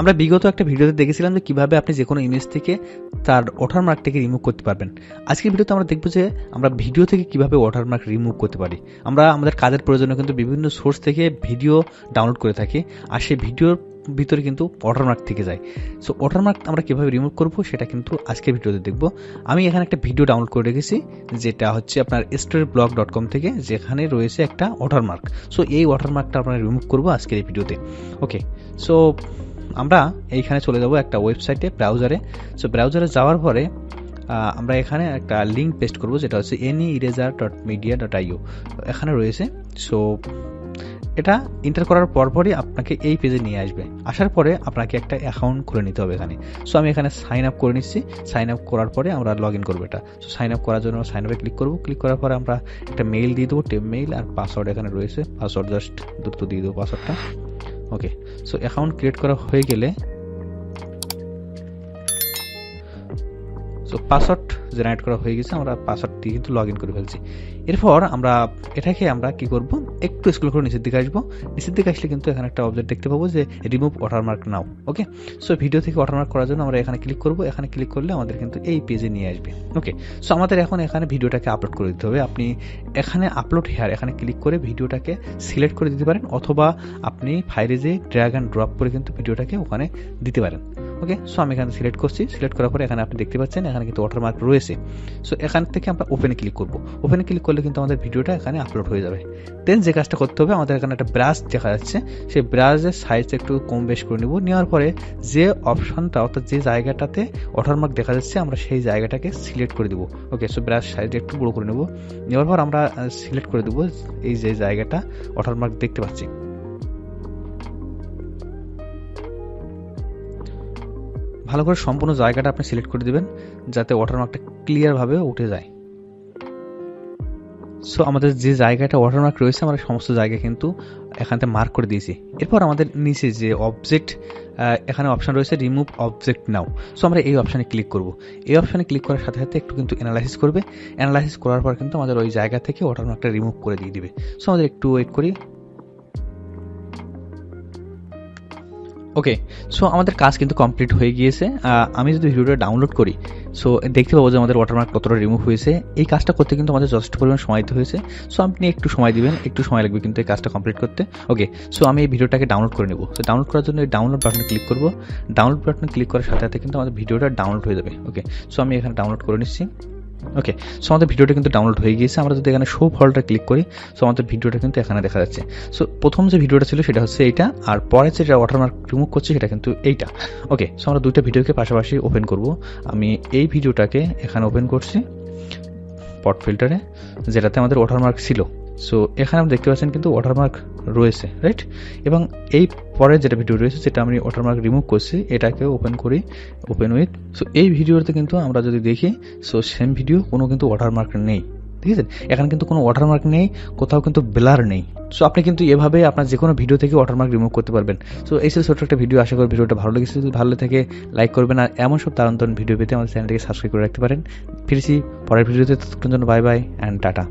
আমরা বিগত একটা ভিডিওতে দেখেছিলাম যে কীভাবে আপনি যে কোনো ইমেজ থেকে তার ওয়াটারমার্কটাকে রিমুভ করতে পারবেন। আজকের ভিডিওতে আমরা দেখব যে আমরা ভিডিও থেকে কীভাবে ওয়াটারমার্ক রিমুভ করতে পারি। আমরা আমাদের কাজের প্রয়োজনে কিন্তু বিভিন্ন সোর্স থেকে ভিডিও ডাউনলোড করে থাকি আর সেই ভিডিওর ভিতরে কিন্তু ওয়াটারমার্ক থেকে যায়। সো ওয়াটারমার্ক আমরা কীভাবে রিমুভ করব সেটা কিন্তু আজকের ভিডিওতে দেখব। আমি এখানে একটা ভিডিও ডাউনলোড করে রেখেছি, যেটা হচ্ছে আপনার স্টোরি ব্লগ ডট কম থেকে, যেখানে রয়েছে একটা ওয়াটারমার্ক সো এই ওয়াটারমার্কটা আমরা রিমুভ করব আজকের এই ভিডিওতে ওকে সো আমরা এইখানে চলে যাব একটা ওয়েবসাইটে ব্রাউজারে সো ব্রাউজারে যাওয়ার পরে আমরা এখানে একটা লিঙ্ক পেস্ট করব, যেটা হচ্ছে any eraser dot media dot I এখানে রয়েছে। সো এটা এন্টার করার পরপরই আপনাকে এই পেজে নিয়ে আসবে। আসার পরে আপনাকে একটা অ্যাকাউন্ট খুলে নিতে হবে এখানে। সো আমি এখানে সাইন আপ করে নিচ্ছি। সাইন আপ করার পরে আমরা লগ ইন করব এটা। সো সাইন আপ করার জন্য সাইন আপে ক্লিক করব। ক্লিক করার পরে আমরা একটা মেইল দিয়ে দেবো। টেপ মেইল আর পাসওয়ার্ড এখানে রয়েছে। পাসওয়ার্ড জাস্ট দ্রুত দিয়ে দেবো পাসওয়ার্ডটা ওকে সো অ্যাকাউন্ট ক্রিয়েট করা হয়ে গেলে সো পাসওয়ার্ড জেনারেট করা হয়ে গেছে, আমরা পাসওয়ার্ড দিয়ে কিন্তু লগ ইন করে ফেলছি। এরপর আমরা এটাকে আমরা কি করব? একটু স্ক্রল করে নিচের দিকে আসব। নিচের দিকে আসলে কিন্তু এখানে একটা অবজেক্ট দেখতে পাবো যে remove watermark now okay so video থেকে ওয়াটারমার্ক করার জন্য আমরা এখানে ক্লিক করব। এখানে ক্লিক করলে আমাদের কিন্তু এই পেজে নিয়ে আসবে ওকে সো আমাদের এখন এখানে ভিডিওটাকে আপলোড করে দিতে হবে। আপনি এখানে আপলোড হেয়ার এখানে ক্লিক করে ভিডিওটাকে সিলেক্ট করে দিতে পারেন, অথবা আপনি ফাইলে যে ড্র্যাগ অ্যান্ড ড্রপ করে কিন্তু ভিডিওটাকে ওখানে দিতে পারেন। ওকে সো আমি এখানে সিলেক্ট করছি। সিলেক্ট করার পরে এখানে আপনি দেখতে পাচ্ছেন, এখানে কিন্তু ওয়াটারমার্ক রয়েছে। সো এখান থেকে আমরা ওপেনে ক্লিক করব। ওপেনে ক্লিক করলে কিন্তু আমাদের ভিডিওটা এখানে আপলোড হয়ে যাবে। দেন যে কাজটা করতে হবে, আমাদের এখানে একটা ব্রাশ দেখা যাচ্ছে। সেই ব্রাশের সাইজ একটু কম বেশ করে নেব। নেওয়ার পরে যে অপশনটা অর্থাৎ যে জায়গাটাতে ওয়াটারমার্ক দেখা যাচ্ছে, আমরা সেই জায়গাটাকে সিলেক্ট করে দেবো। ওকে সো ব্রাশ সাইজ একটু বড় করে নেব। নেওয়ার পর আমরা সিলেক্ট করে দেবো। এই যে জায়গাটা ওয়াটারমার্ক দেখতে পাচ্ছি। ভালো করে সম্পূর্ণ জায়গাটা আপনি সিলেক্ট করে দিবেন, যাতে ওয়াটারমার্কটা ক্লিয়ারভাবে উঠে যায়। সো আমাদের যে জায়গাটা ওয়াটারমার্ক রয়েছে, আমরা সমস্ত জায়গা কিন্তু এখানতে মার্ক করে দিয়েছি। এরপর আমাদের নিচে যে অবজেক্ট এখানে অপশান রয়েছে রিমুভ অবজেক্ট নাও সো আমরা এই অপশানে ক্লিক করব। এই অপশানে ক্লিক করার সাথে সাথে একটু কিন্তু অ্যানালাইসিস করবে। অ্যানালাইসিস করার পর কিন্তু আমাদের ওই জায়গা থেকে ওয়াটারমার্কটা রিমুভ করে দিয়ে দিবে। সো আমাদের একটু ওয়েট করি। ওকে সো আমাদের কাজ কিন্তু কমপ্লিট হয়ে গিয়েছে। আমি যদি ভিডিওটা ডাউনলোড করি সো দেখতে পাবো যে আমাদের ওয়াটারমার্ক কতটা রিমুভ হয়েছে। এই কাজটা করতে কিন্তু আমাদের যথেষ্ট পরিমাণ সময় দিতে হয়েছে। সো আপনি একটু সময় দিবেন, একটু সময় লাগবে কিন্তু এই কাজটা কমপ্লিট করতে। ওকে সো আমি এই ভিডিওটাকে ডাউনলোড করে নেব। সো ডাউনলোড করার জন্য এই ডাউনলোড বাটনে ক্লিক করব। ডাউনলোড বাটনে ক্লিক করার সাথে সাথে কিন্তু আমাদের ভিডিওটা ডাউনলোড হয়ে যাবে। ওকে সো আমি এখানে ডাউনলোড করে নিচ্ছি। ওকে সো আমাদের ভিডিওটা কিন্তু ডাউনলোড হয়ে গিয়েছে। আমরা যদি এখানে শো ফলটা ক্লিক করি সো আমাদের ভিডিওটা কিন্তু এখানে দেখা যাচ্ছে। সো প্রথম যে ভিডিওটা ছিল সেটা হচ্ছে এইটা, আর পরে যেটা ওয়াটারমার্ক রিমুভ করছে সেটা কিন্তু এইটা। ওকে সো আমরা দুইটা ভিডিওকে পাশাপাশি ওপেন করব। আমি এই ভিডিওটাকে এখানে ওপেন করছি পট ফিল্টারে যেটাতে আমাদের ওয়াটারমার্ক ছিল। সো এখানে আপনি দেখতে পাচ্ছেন কিন্তু ওয়াটারমার্ক রয়েছে রাইট এবং এই পরে যেটা ভিডিও রয়েছে যেটা আমি ওয়াটারমার্ক রিমুভ করছি, এটাকে ওপেন করি ওপেন উইথ সো এই ভিডিওতে কিন্তু আমরা যদি দেখি সো সেম ভিডিও কোনো কিন্তু ওয়াটারমার্ক নেই, ঠিক আছে? এখানে কিন্তু কোনো ওয়াটারমার্ক নেই, কোথাও কিন্তু ব্লার নেই। সো আপনি কিন্তু এভাবে আপনার যে কোনো ভিডিও থেকে ওয়াটারমার্ক রিমুভ করতে পারবেন। সো এই ছিল ছোট্ট একটা ভিডিও আশা করি ভিডিওটা ভালো লেগেছে। যদি ভালো থেকে লাইক করবেন। আর এমন সব তারণ ভিডিও পেতে আমাদের চ্যানেলটিকে সাবস্ক্রাইব করে রাখতে পারেন। ফিরছি পরের ভিডিওতে ততক্ষণ জন্য বাই বাই অ্যান্ড টাটা।